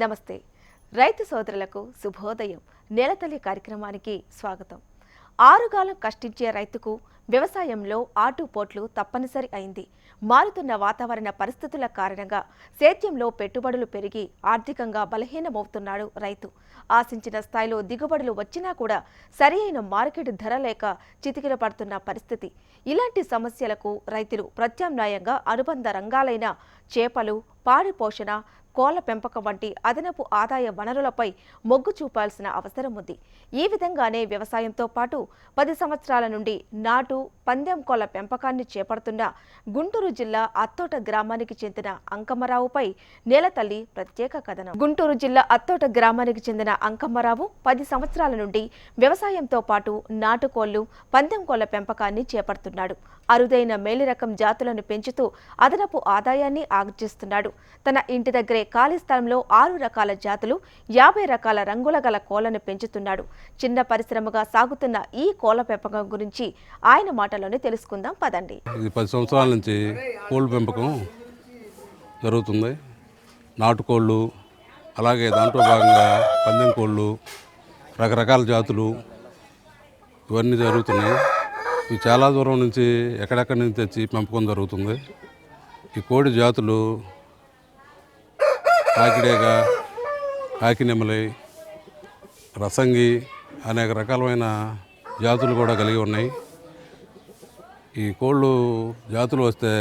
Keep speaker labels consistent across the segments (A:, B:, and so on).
A: నమస్తే. రైతు సోదరులకు శుభోదయం. నెలతల్లి కార్యక్రమానికి స్వాగతం. ఆరుగాలం కష్టించే రైతుకు వ్యవసాయంలో ఆటుపోట్లు తప్పనిసరి అయింది. మారుతున్న వాతావరణ పరిస్థితుల కారణంగా సేద్యంలో పెట్టుబడులు పెరిగి ఆర్థికంగా బలహీనమవుతున్నాడు రైతు. ఆశించిన స్థాయిలో దిగుబడులు వచ్చినా కూడా సరి అయిన మార్కెట్ ధర లేక చితికిన పడుతున్న పరిస్థితి. ఇలాంటి సమస్యలకు రైతులు ప్రత్యామ్నాయంగా అనుబంధ రంగాలైన చేపలు పాడి పోషణ కోళ్ళ పెంపకం వంటి అదనపు ఆదాయ వనరులపై మొగ్గు చూపాల్సిన అవసరం ఉంది. ఈ విధంగానే వ్యవసాయంతో పాటు పది సంవత్సరాల నుండి నాటు పందెం కోళ్ళ పెంపకాన్ని చేపడుతున్న గుంటూరు జిల్లా అత్తోట గ్రామానికి చెందిన అంకమ్మరావుపై నేలతల్లి ప్రత్యేక కథనం. గుంటూరు జిల్లా అత్తోట గ్రామానికి చెందిన అంకమ్మరావు పది సంవత్సరాల నుండి వ్యవసాయంతో పాటు నాటుకోళ్ళు పందెం కోళ్ళ పెంపకాన్ని చేపడుతున్నాడు. అరుదైన మేలి రకం జాతులను పెంచుతూ అదనపు ఆదాయాన్ని ఆర్జిస్తున్నాడు. తన ఇంటి దగ్గరే ఖాళీ స్థలంలో ఆరు రకాల జాతులు యాభై రకాల రంగుల గల కోళ్ళను పెంచుతున్నాడు. చిన్న పరిశ్రమగా సాగుతున్న ఈ కోళ్ళ పెంపకం గురించి ఆయన మాటలోనే తెలుసుకుందాం. పదండి.
B: ఇది పది సంవత్సరాల నుంచి కోళ్ళ పెంపకం జరుగుతుంది. నాటుకోళ్ళు అలాగే దాంట్లో భాగంగా పందెం కోళ్ళు రకరకాల జాతులు ఇవన్నీ జరుగుతున్నాయి. ఇవి చాలా దూరం నుంచి ఎక్కడెక్కడి నుంచి తెచ్చి పెంపకం జరుగుతుంది. ఈ కోడి జాతులు కాకిడేగ కాకినెమలి రసంగి అనేక రకాలమైన జాతులు కూడా కలిగి ఉన్నాయి. ఈ కోళ్ళు జాతులు వస్తే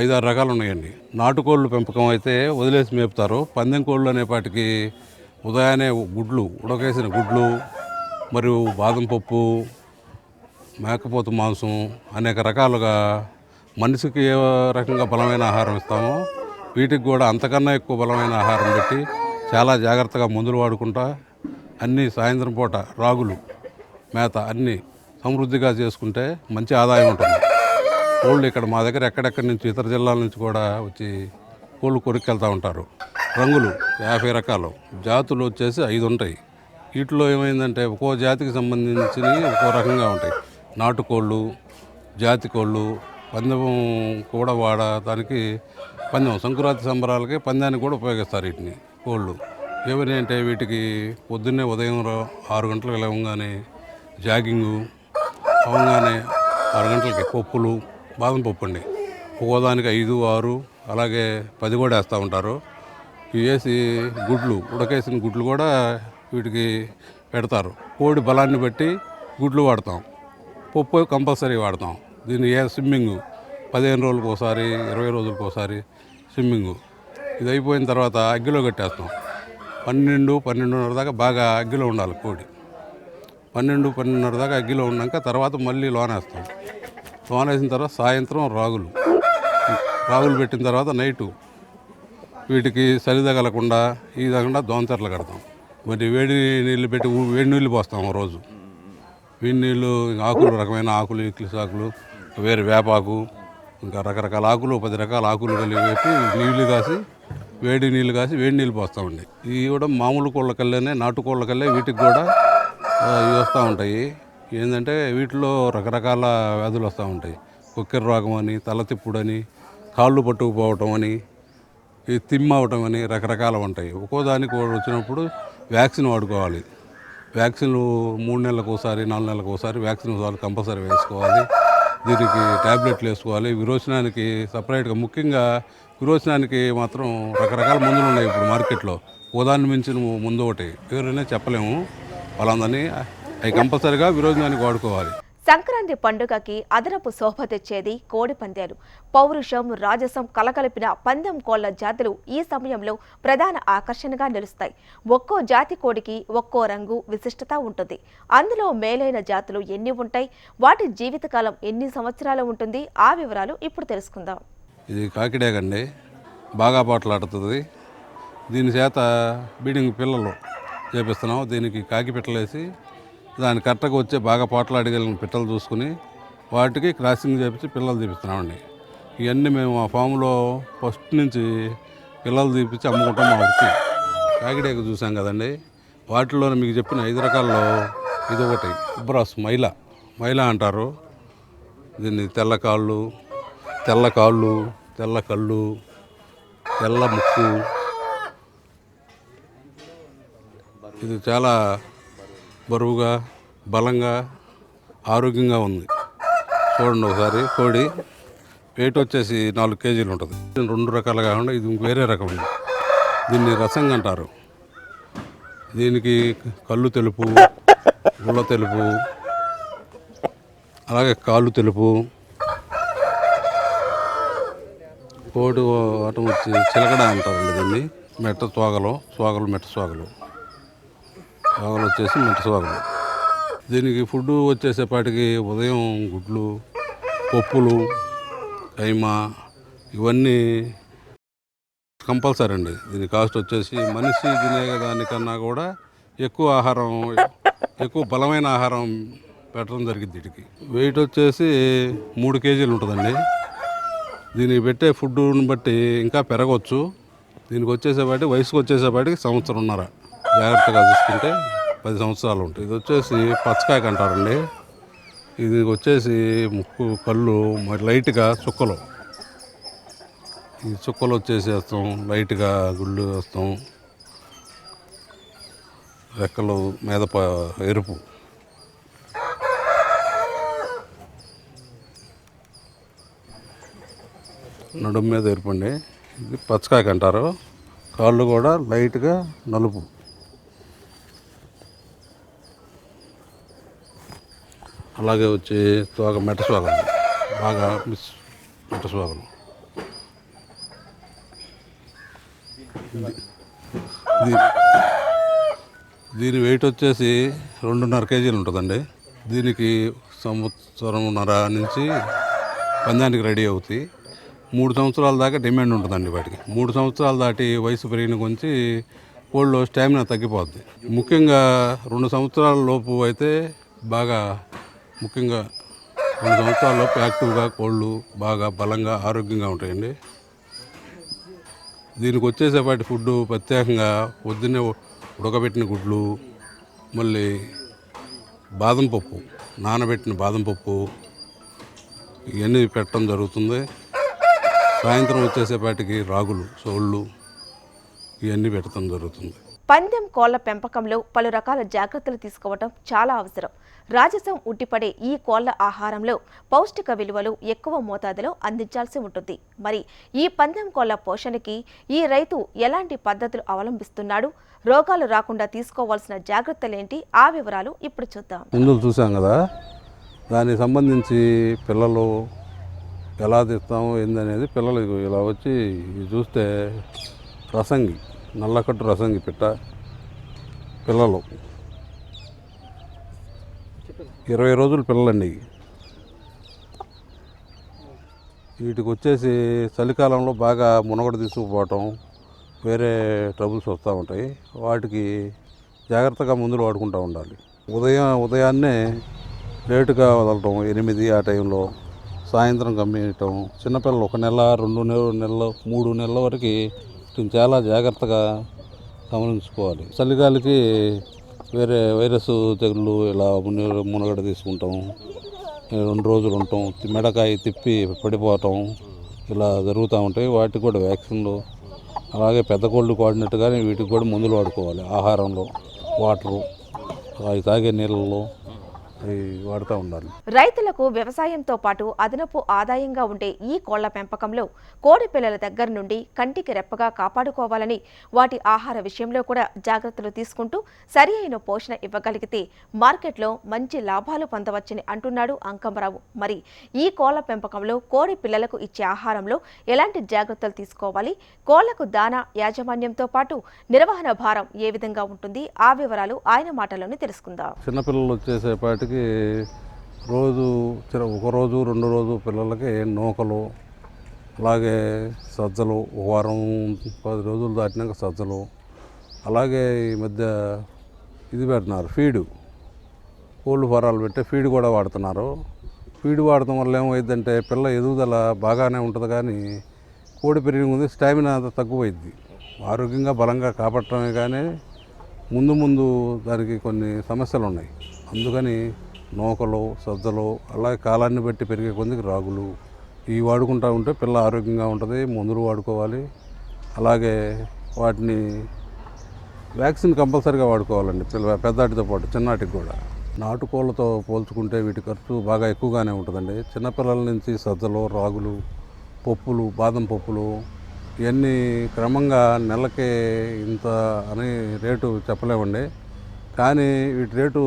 B: ఐదారు రకాలు ఉన్నాయండి. నాటుకోళ్ళు పెంపకం అయితే వదిలేసి మేపుతారు. పందెం కోళ్ళు అనేపాటికి ఉదయాన్నే గుడ్లు ఉడకేసిన గుడ్లు మరియు బాదం పప్పు మేకపోతు మాంసం అనేక రకాలుగా మనిషికి ఏ రకంగా బలమైన ఆహారం ఇస్తామో వీటికి కూడా అంతకన్నా ఎక్కువ బలమైన ఆహారం పెట్టి చాలా జాగ్రత్తగా మందులు వాడుకుంటా అన్నీ సాయంత్రం పూట రాగులు మేత అన్నీ సమృద్ధిగా చేసుకుంటే మంచి ఆదాయం ఉంటుంది. కోళ్ళు ఇక్కడ మా దగ్గర ఎక్కడెక్కడి నుంచి ఇతర జిల్లాల నుంచి కూడా వచ్చి కోళ్ళు కొరికెళ్తూ ఉంటారు. రంగులు యాభై రకాలు జాతులు వచ్చేసి ఐదు ఉంటాయి. వీటిలో ఏమైందంటే ఒక్కో జాతికి సంబంధించినవి ఒక్కో రకంగా ఉంటాయి. నాటుకోళ్ళు జాతి కోళ్ళు పందెం కూడా వాడటానికి పందెం సంక్రాంతి సంబరాలకి పందానికి కూడా ఉపయోగిస్తారు వీటిని కోళ్ళు. ఏమని అంటే వీటికి పొద్దున్నే ఉదయం ఆరు గంటలకు లేవగానే జాగింగు అవగానే ఆరు గంటలకి పప్పులు బాదం పప్పు అండి. ఒక్కోదానికి ఐదు ఆరు అలాగే పది కూడా వేస్తూ ఉంటారు. ఇవి వేసి గుడ్లు ఉడకేసిన గుడ్లు కూడా వీటికి పెడతారు. కోడి బలాన్ని బట్టి గుడ్లు వాడతాం. పప్పు కంపల్సరీ వాడతాం. దీన్ని ఏ స్విమ్మింగ్? పదిహేను రోజులకు ఒకసారి ఇరవై రోజులకు ఒకసారి స్విమ్మింగ్. ఇది అయిపోయిన తర్వాత అగ్గిలో కట్టేస్తాం. పన్నెండు పన్నెండున్నర దాకా బాగా అగ్గిలో ఉండాలి కోడి. పన్నెండు పన్నెండున్నర దాకా అగ్గిలో ఉన్నాక తర్వాత మళ్ళీ లోనేస్తాం. లోనేసిన తర్వాత సాయంత్రం రాగులు. రాగులు పెట్టిన తర్వాత నైటు వీటికి చలి తగలకుండా ఈ తగకుండా దోంతరలు కడతాం. మరి వేడి నీళ్ళు పెట్టి వేడి నీళ్ళు పోస్తాం రోజు. వేడి నీళ్ళు ఆకులు రకమైన ఆకులు ఇక్లిస్ ఆకులు వేరే వేపాకు ఇంకా రకరకాల ఆకులు పది రకాల ఆకులు కలిగి వేసి నీళ్ళు కాసి వేడి నీళ్ళు కాసి వేడి నీళ్ళు పోస్తామండి. ఇవి కూడా మామూలు కోళ్ళకల్లేనే నాటు కోళ్ళ వీటికి కూడా ఇవి వస్తూ ఉంటాయి. ఏంటంటే వీటిలో రకరకాల వ్యాధులు వస్తూ ఉంటాయి. కుక్కెర రోగం అని తలతిప్పుడని కాళ్ళు పట్టుకుపోవటం అని ఈ తిమ్మ అని రకరకాలు ఉంటాయి. ఒక్కో దానికి వచ్చినప్పుడు వ్యాక్సిన్ వాడుకోవాలి. వ్యాక్సిన్లు మూడు నెలలకు ఒకసారి నాలుగు నెలలకు ఒకసారి వ్యాక్సిన్ ఒకసారి కంపల్సరీ వేసుకోవాలి. దీనికి ట్యాబ్లెట్లు వేసుకోవాలి. విరోచనానికి సపరేట్గా ముఖ్యంగా విరోచనానికి మాత్రం రకరకాల మందులు ఉన్నాయి ఇప్పుడు మార్కెట్లో. ఉదాహరణ మించిన ముందు ఒకటి. ఎవరైనా చెప్పలేము. వాళ్ళందరినీ అవి కంపల్సరీగా విరోచనానికి వాడుకోవాలి.
A: సంక్రాంతి పండుగకి అదనపు శోభ తెచ్చేది కోడి పందేలు. పౌరుషం రాజసం కలకలిపిన పందెం కోళ్ళ జాతులు ఈ సమయంలో ప్రధాన ఆకర్షణగా నిలుస్తాయి. ఒక్కో జాతి కోడికి ఒక్కో రంగు విశిష్టత ఉంటుంది. అందులో మేలైన జాతులు ఎన్ని ఉంటాయి? వాటి జీవితకాలం ఎన్ని సంవత్సరాలు ఉంటుంది? ఆ వివరాలు ఇప్పుడు తెలుసుకుందాం.
B: ఇది కాకిడేగండి బాగా పాటలాడుతుంది. దీని చేత బీడింగ్ పిల్లలు చేపిస్తున్నాం. దీనికి కాకి పెట్టలేసి దాని కట్టకు వచ్చే బాగా పోట్లాడగలిగిన పిట్టలు చూసుకుని వాటికి క్రాసింగ్ చేపించి పిల్లలు తీపిస్తున్నామండి. ఇవన్నీ మేము ఆ ఫామ్లో ఫస్ట్ నుంచి పిల్లలు తీపించి అమ్ముకుంటాం మా వృత్తి. కాకిడేకు చూసాం కదండి. వాటిలో మీకు చెప్పిన ఐదు రకాల్లో ఇది ఒకటి. ఉబ్రాస్ మైల. మైల అంటారు. దీన్ని తెల్ల కాళ్ళు తెల్ల కాళ్ళు తెల్ల కళ్ళు తెల్ల ముక్కు. ఇది చాలా బరువుగా బలంగా ఆరోగ్యంగా ఉంది. చూడండి ఒకసారి కోడి వెయిట్ వచ్చేసి నాలుగు కేజీలు ఉంటుంది. రెండు రకాలుగా కాకుండా ఇది వేరే రకం ఉంది దీన్ని రసంగా అంటారు. దీనికి కళ్ళు తెలుపు గుళ్ళ తెలుపు అలాగే కాళ్ళు తెలుపు. కోడి ఆటం వచ్చి చిలకడ అంటారండి దీన్ని. మెట్ట తోగలు స్వాగలు మెట్ట స్వాగలు. స్వాగలు వచ్చేసి మెట్ట దీనికి ఫుడ్ వచ్చేసేపాటికి ఉదయం గుడ్లు పప్పులు కైమా ఇవన్నీ కంపల్సరీ అండి. దీని కాస్ట్ వచ్చేసి మనిషి తినే దానికన్నా కూడా ఎక్కువ ఆహారం ఎక్కువ బలమైన ఆహారం పెట్టడం జరిగింది వీటికి వెయిట్ వచ్చేసి మూడు కేజీలు ఉంటుందండి. దీనికి పెట్టే ఫుడ్ని బట్టి ఇంకా పెరగవచ్చు దీనికి వచ్చేసేపాటి వయసుకు వచ్చేసేపాటికి సంవత్సరంన్నర. జాగ్రత్తగా చూసుకుంటే పది సంవత్సరాలు ఉంటాయి. ఇది వచ్చేసి పచ్చకాయకు అంటారండి. ఇది వచ్చేసి ముక్కు కళ్ళు మరి లైట్గా చుక్కలు. ఈ చుక్కలు వచ్చేసేస్తాం లైట్గా గుళ్ళు వేస్తాం. రెక్కలు మీద ఎరుపు. నడుము మీద ఎరుపండి ఇది పచ్చకాయకు అంటారు. కాళ్ళు కూడా లైట్గా నలుపు. అలాగే వచ్చి తోక మెట స్వాగం బాగా మిస్ మెట స్వాగం దీని వెయిట్ వచ్చేసి రెండున్నర కేజీలు ఉంటుందండి. దీనికి సంవత్సరంన్నర నుంచి పందానికి రెడీ అవుతాయి. మూడు సంవత్సరాల దాకా డిమాండ్ ఉంటుందండి వాటికి. మూడు సంవత్సరాలు దాటి వయసు పెరిగిన కొంచి కోళ్ళు స్టామినా తగ్గిపోద్ది. ముఖ్యంగా రెండు సంవత్సరాల లోపు అయితే బాగా ముఖ్యంగా రెండు సంవత్సరాలలోపు యాక్టివ్గా కోళ్ళు బాగా బలంగా ఆరోగ్యంగా ఉంటాయండి. దీనికి వచ్చేసేపాటి ఫుడ్ ప్రత్యేకంగా పొద్దున్నే ఉడకబెట్టిన గుడ్లు మళ్ళీ బాదం పప్పు నానబెట్టిన బాదం పప్పు ఇవన్నీ పెట్టడం జరుగుతుంది. సాయంత్రం వచ్చేసేపాటికి రాగులు సోళ్ళు ఇవన్నీ పెట్టడం జరుగుతుంది.
A: పందెం కోళ్ళ పెంపకంలో పలు రకాల జాగ్రత్తలు తీసుకోవటం చాలా అవసరం. రాజసం ఉట్టిపడే ఈ కోళ్ళ ఆహారంలో పౌష్టిక విలువలు ఎక్కువ మోతాదులో అందించాల్సి ఉంటుంది. మరి ఈ పందెం కోళ్ళ పోషణకి ఈ రైతు ఎలాంటి పద్ధతులు అవలంబిస్తున్నాడు? రోగాలు రాకుండా తీసుకోవాల్సిన జాగ్రత్తలేంటి? ఆ వివరాలు ఇప్పుడు చూద్దాం.
B: ఇందులో చూసాం కదా దానికి సంబంధించి పిల్లలు ఎలా తీస్తాము ఏందనేది పిల్లలు ఇలా వచ్చి చూస్తే రసంగి నల్లకట్టు రసంగి పిట్ట పిల్లలు. ఇరవై రోజులు పిల్లలండి వీటికి వచ్చేసి చలికాలంలో బాగా మునగడ తీసుకుపోవటం వేరే ట్రబుల్స్ వస్తూ ఉంటాయి. వాటికి జాగ్రత్తగా మందులు వాడుకుంటూ ఉండాలి. ఉదయం ఉదయాన్నే లేటుగా వదలటం ఎనిమిది ఆ టైంలో సాయంత్రం కమ్మేయటం చిన్నపిల్లలు ఒక నెల రెండు నెలలు నెలలు మూడు నెలల వరకు చాలా జాగ్రత్తగా గమనించుకోవాలి. చలిగాలికి వేరే వైరస్ తెగుళ్ళు ఇలా మునగడ తీసుకుంటాం. రెండు రోజులు ఉంటాం. మెడకాయ తిప్పి పడిపోవటం ఇలా జరుగుతూ ఉంటాయి. వాటికి కూడా వ్యాక్సిన్లు. అలాగే పెద్ద కోళ్ళు వాడినట్టుగానే వీటికి కూడా మందులు వాడుకోవాలి. ఆహారంలో వాటరు. అవి తాగే నీళ్ళలో. వాడుతూ ఉండాలి.
A: రైతులకు వ్యవసాయంతో పాటు అదనపు ఆదాయంగా ఉండే ఈ కోళ్ళ పెంపకంలో కోడి పిల్లల దగ్గర నుండి కంటికి రెప్పగా కాపాడుకోవాలని వాటి ఆహార విషయంలో కూడా జాగ్రత్తలు తీసుకుంటూ సరి అయిన పోషణ ఇవ్వగలిగితే మార్కెట్లో మంచి లాభాలు పొందవచ్చని అంటున్నాడు అంకంరావు మరి ఈ కోళ్ళ పెంపకంలో కోడి పిల్లలకు ఇచ్చే ఆహారంలో ఎలాంటి జాగ్రత్తలు తీసుకోవాలి? కోళ్ళకు దానా యాజమాన్యంతో పాటు నిర్వహణ భారం ఏ విధంగా ఉంటుంది? ఆ వివరాలు ఆయన మాటలోనే తెలుసుకుందాం.
B: చిన్నపిల్లలు వచ్చేసేపాటికి రోజు ఒకరోజు ఒక రోజు రెండు రోజు పిల్లలకి నూకలు అలాగే సజ్జలు ఒక వారం పది రోజులు దాటినాక సజ్జలు అలాగే ఈ మధ్య ఇది పెడుతున్నారు ఫీడు. కోళ్ళు ఫారాలు పెట్టే ఫీడ్ కూడా వాడుతున్నారు. ఫీడ్ వాడటం వల్ల ఏమైందంటే పిల్ల ఎదుగుదల బాగానే ఉంటుంది కానీ కోడి పెరిగిన కొద్దీ స్టామినా తగ్గిపోయింది. ఆరోగ్యంగా బలంగా కాపాడటమే కానీ ముందు ముందు దానికి కొన్ని సమస్యలు ఉన్నాయి. అందుకని నూకలు సజ్జలు అలాగే కాలాన్ని బట్టి పెరిగే కొద్దికి రాగులు ఇవి వాడుకుంటూ ఉంటే పిల్ల ఆరోగ్యంగా ఉంటుంది మందులు వాడుకోవాలి. అలాగే వాటిని వ్యాక్సిన్ కంపల్సరీగా వాడుకోవాలండి పిల్ల పెద్దాటితో పాటు చిన్నాటికి కూడా. నాటుకోళ్ళతో పోల్చుకుంటే వీటి ఖర్చు బాగా ఎక్కువగానే ఉంటుందండి. చిన్నపిల్లల నుంచి సజ్జలు రాగులు పప్పులు బాదం పప్పులు ఇవన్నీ క్రమంగా నెలకి ఇంత అని రేటు చెప్పలేమండి. కానీ వీటి రేటు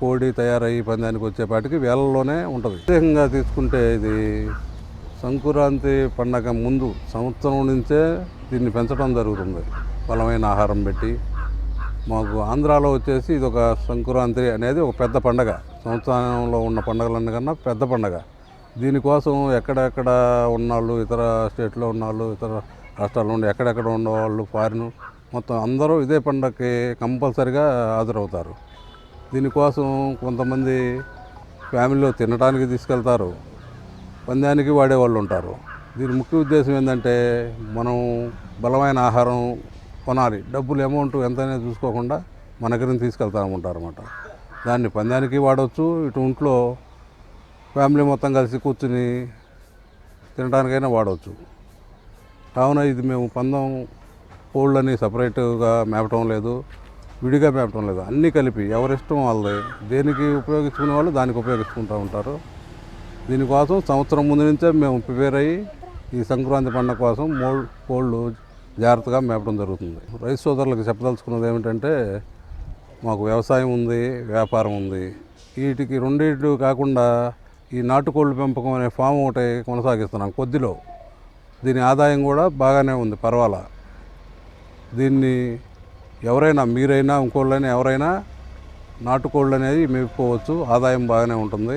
B: కోడి తయారయ్యి పందానికి వచ్చేపాటికి వేలల్లోనే ఉంటుంది. ప్రత్యేకంగా తీసుకుంటే ఇది సంక్రాంతి పండగ ముందు సంవత్సరం నుంచే దీన్ని పెంచడం జరుగుతుంది. బలమైన ఆహారం పెట్టి మాకు ఆంధ్రాలో వచ్చేసి ఇది ఒక సంక్రాంతి అనేది ఒక పెద్ద పండగ. సంవత్సరంలో ఉన్న పండగలన్నికన్నా పెద్ద పండగ. దీనికోసం ఎక్కడెక్కడ ఉన్నవాళ్ళు ఇతర స్టేట్లో ఉన్నవాళ్ళు ఇతర రాష్ట్రాల్లో ఉండి ఎక్కడెక్కడ ఉన్నవాళ్ళు ఫారిన్ మొత్తం అందరూ ఇదే పండగకి కంపల్సరిగా హాజరవుతారు. దీనికోసం కొంతమంది ఫ్యామిలీలో తినడానికి తీసుకెళ్తారు. పందానికి వాడేవాళ్ళు ఉంటారు. దీని ముఖ్య ఉద్దేశం ఏంటంటే మనం బలమైన ఆహారం కొనాలి. డబ్బులు అమౌంట్ ఎంతైనా చూసుకోకుండా మన దగ్గర తీసుకెళ్తామంటారు దాన్ని పందానికి వాడవచ్చు ఇటు ఇంట్లో ఫ్యామిలీ మొత్తం కలిసి కూర్చుని తినడానికైనా వాడవచ్చు కావున ఇది మేము పందం కోళ్ళని సపరేట్గా మేపటం లేదు విడిగా మేపటం లేదు. అన్నీ కలిపి ఎవరిష్టం వాళ్ళది. దేనికి ఉపయోగించుకునే వాళ్ళు దానికి ఉపయోగించుకుంటూ ఉంటారు. దీనికోసం సంవత్సరం ముందు నుంచే మేము ప్రిపేర్ అయ్యి ఈ సంక్రాంతి పండుగ కోసం మో కోళ్ళు జాగ్రత్తగా మేపడం జరుగుతుంది. రైతు సోదరులకు చెప్పదలుచుకున్నది ఏమిటంటే మాకు వ్యవసాయం ఉంది వ్యాపారం ఉంది. వీటికి రెండింటి కాకుండా ఈ నాటుకోళ్ళు పెంపకం అనే ఫామ్ ఒకటి కొనసాగిస్తున్నాం కొద్దిలో. దీని ఆదాయం కూడా బాగానే ఉంది పర్వాలా? దీన్ని ఎవరైనా మీరైనా ఇంకోళ్ళైనా ఎవరైనా నాటుకోళ్ళు అనేది మేపుకోవచ్చు. ఆదాయం బాగానే ఉంటుంది.